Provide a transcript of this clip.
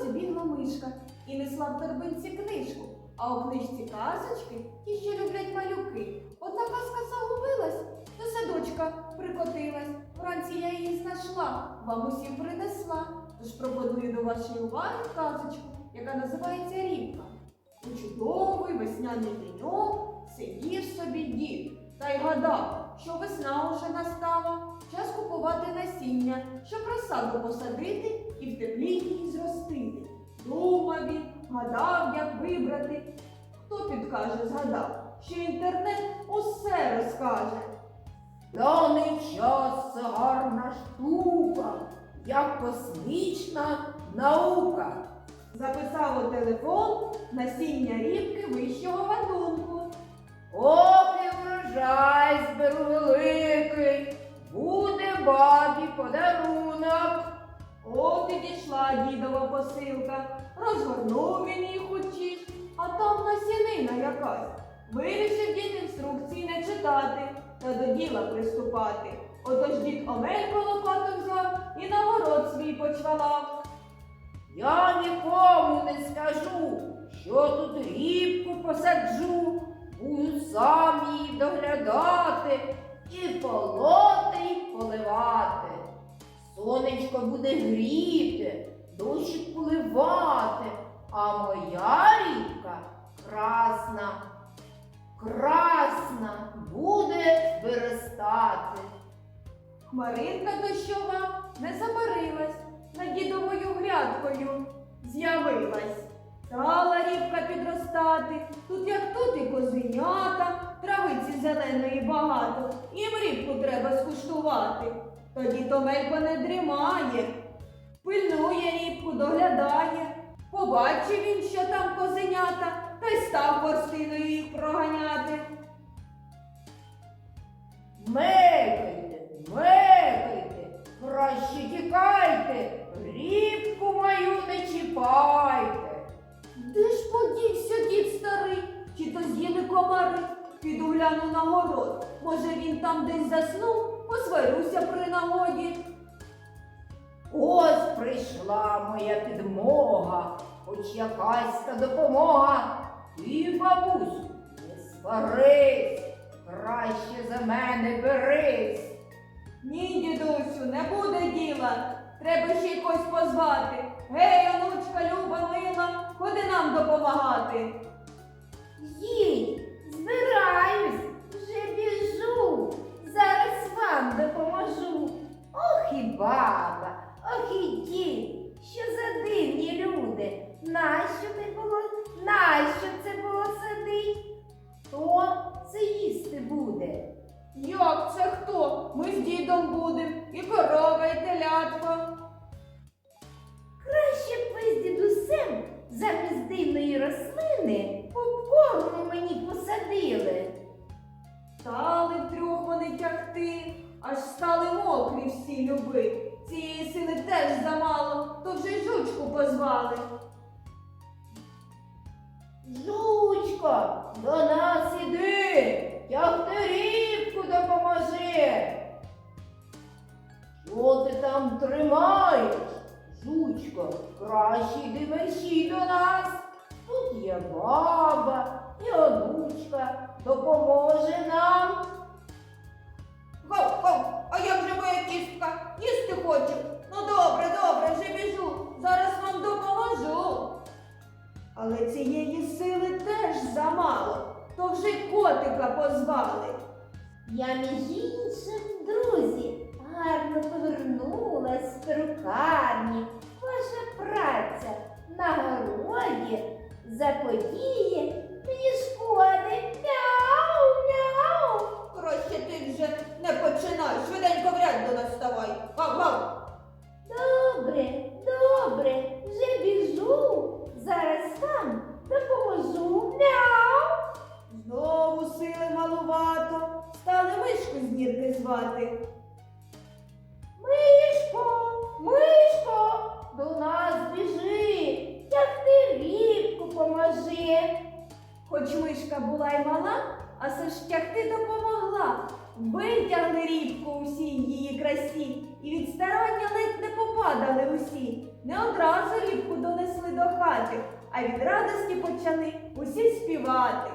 дорозі бігла мишка і несла в торбинці книжку, а у книжці казочки, ті, що люблять малюки. Одна казка загубилась, до садочка прикотилась. Вранці я її знайшла, вам усім принесла. Тож пропоную до вашої уваги казочку, яка називається Рібка. У чудовий весняний деньок сидів собі дід та й гадав, що весна уже настала, час купувати насіння, щоб розсаду посадити і в теплі зростити. Думав він, гадав, як вибрати. Хто підкаже, згадав, що інтернет усе розкаже. Даний час це гарна штука, як космічна наука. Записав у телефон насіння рібки вищого гатунку. Ох, і врожай зберу великий, буде бабі подарунок. От і дійшла дідова посилка. Розгорнув він її хочеш, а там насінина якась. Вирішив дід інструкції не читати та до діла приступати. Отож дід омелько лопату взяв і на город свій почвалав. Я нікому не скажу, що тут рібку посаджу, буду сам її доглядати Сонечко буде гріти, дощик поливати, а моя рібка красна, красна буде виростати. Хмаринка дощова не забарилась, над дідовою грядкою з'явилась. Стала рібка підростати, тут як тут і козенята, травиці зеленої багато, їм рібку треба скуштувати. Тоді Томелько не дрімає, пильнує рібку, доглядає. Побачив він, що там козенята, та й став хворстиною їх проганяти. Мекайте, мекайте, краще тікайте, рібку мою не чіпайте. Де ж подівся дід старий? Чи то з'їли комари? Піду гляну на город. Може він там десь заснув, посварюся при нагоді. Ось прийшла моя підмога, хоч якась та допомога. Ти, бабусю, не сварись, краще за мене берись. Ні, дідусю, не буде діла. Треба ще й когось позвати. Гей, онучка, люба, мила, ходи нам допомагати. Їй, збираюсь, позвали. Жучко, до нас іди, тягти рібку допоможи. Що ти там тримаєш? Жучко, краще йди мерщій до нас. Тут є баба і онучка, допоможе нам. Гав-гав, а як же моя кістка? Їсти хочу. Ну добре, добре, вже біжу. Але цієї сили теж замало, то вже котика позвали. Я між іншим, мишку з нірки звати. Мишко, мишко, до нас біжи, як ти рібку поможи. Хоч мишка була й мала, а все ж тягти допомогла. Витягли рібку усій її красі, і від старання ледь не попадали усі, не одразу рібку донесли до хати, а від радості почали усі співати.